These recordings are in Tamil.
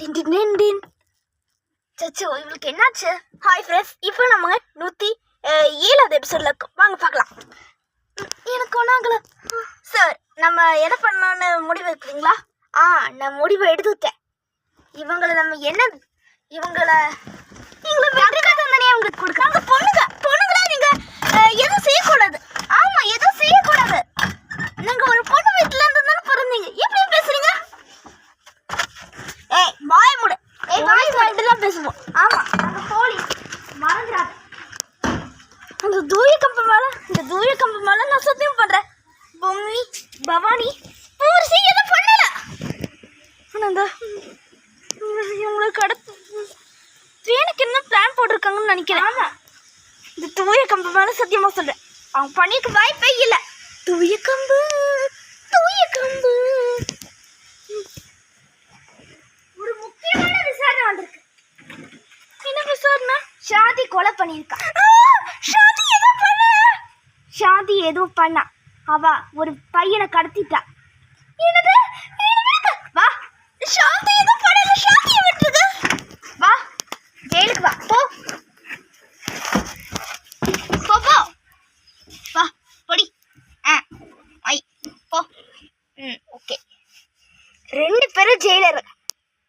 டின் டின் டின் டின் சச்சோ இவளுக்கு என்னாச்சு? ஹாய் ஃப்ரெண்ட்ஸ் இப்போ நம்ம நூற்றி ஏழாவது எபிசோடில் வாங்க பார்க்கலாம். எனக்கு ஒன்றாங்கல சார் நம்ம என்ன பண்ணணும்னு முடிவு எடுக்கிறீங்களா? ஆ நான் முடிவை எடுத்துக்கிட்டேன் இவங்களை நம்ம என்ன இவங்களை இவங்களை வெற்றி தண்டனை அவங்களுக்கு இந்த தூய கம்பு மேல நான் சத்தியம் பண்றேன். பொம்மி பவானி ஒரு செய்யத பண்ணல. ஆனா இந்த இவங்களுக்கு அடுத்து ட்ரெயினுக்கு என்ன பிளான் போட்டிருக்காங்கன்னு நினைக்கிறேன். இந்த தூய கம்பு மேல சத்தியமா சொல்றேன். அவங்க பண்ணிக்க வாய்ப்பே இல்ல. தூய கம்பு தூய கம்பு. ஒரு முக்கியமான விசாரணை வந்திருக்கு. என்ன விசாரணை? ஷாதி கொலை பண்ணியிருக்கா. ஷாதி எதுவும் பண்ண ஷாதி எதுவும் பண்ணா. அவ ஒரு பையனை கடத்திட்டா. என்னது? வா. ஷாதி எதுவும் பண்ணல ஷாதியை விட்டுருங்க வா. ஜெயிலுக்கு வா. போ. போ போ. வா. பொடி. ஆ. ஐ. போ. ம் ஓகே. ரெண்டு பேரும் ஜெயிலர்.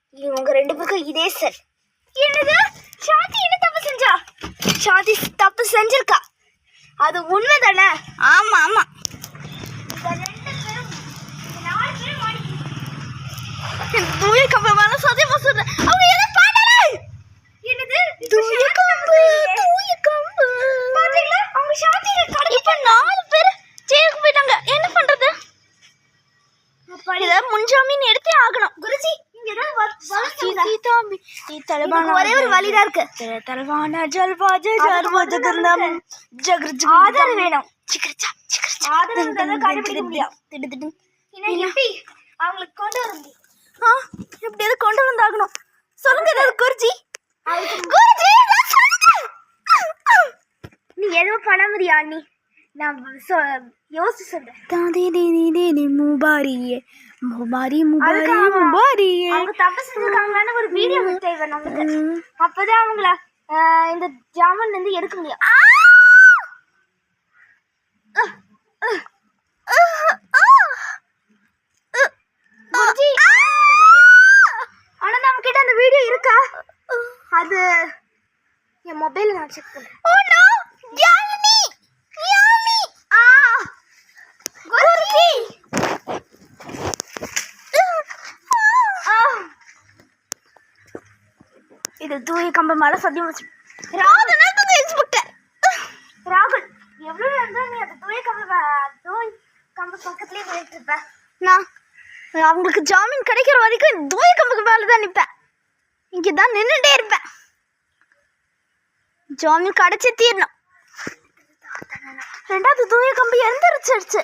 இவங்க ரெண்டு பேருக்கும் இதே சார் என்னது? ஷாதி என்ன தப்பு செஞ்சா? ஷாதி தப்பு செஞ்சிருக்கா. அது உண்மைதானே? ஆமா ஆமா. தூய கம்பு மேல சத்தியமா சொல்றேன். அவங்க எதுவும் பண்ணல என்னது? தூய ஒரே ஒரு வழிதான் இருக்கு. தலவான ஜல்வாஜ ஜல்வாஜ கந்தம் ஜகர் ஆதாரம் வேணும். சிக்கரச்சா சிக்கரச்சா கண்டுபிடிக்க முடியும். திடு திடு எப்படி அவங்களுக்கு கொண்டு வர முடியும்? ஆ எப்படியாவது கொண்டு வந்தாகணும்? சொல்லுங்க ஏதாவது குருஜி. நீ எதுவும் பண்ண முடியா நீ நான் சொ- யோசிச்சு சொல்றேன். தாதே தே தே தே தே முபாரியே. முபாரி முபாரி முபாரியே. அவங்க தப்பு ஒரு வீடியோ தேவை நமக்கு அப்பதான் அவங்கள இந்த ஜாமன்ல இருந்து எடுக்க முடியும். குருஜி, ஆனா நம்ம கிட்ட அந்த வீடியோ இருக்கா? அது என் மொபைல்ல நான் செக் பண்றேன் ஓ நோ யாமினி யாமி ஆ குருஜி ஆ இது தூய கம்ப மேல சத்தியம் வச்சு ராகுல் இன்ஸ்பெக்டர் ராகுல் எவ்வளவு இருந்தா நீ அந்த தூய கம்ப தூய் கம்ப பக்கத்துலயே போயிட்டு இருப்ப. நான் அவங்களுக்கு ஜாமீன் கிடைக்கிற வரைக்கும் தூய கம்புக்கு மேலே தான் நிற்பேன் இங்கே தான் நின்றுட்டே இருப்பேன். ஜாமீன் கிடைச்சி தீரணும். ரெண்டாவது தூய கம்பி எந்திரிச்சிருச்சு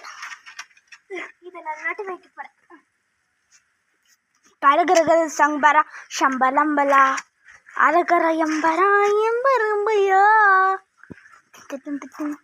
இதை நான் நாட்டு வைக்க போறேன். கரகரகர சம்பரா அரகர எம்பரா எம்பரும்பையா? திட்டம் திட்டம்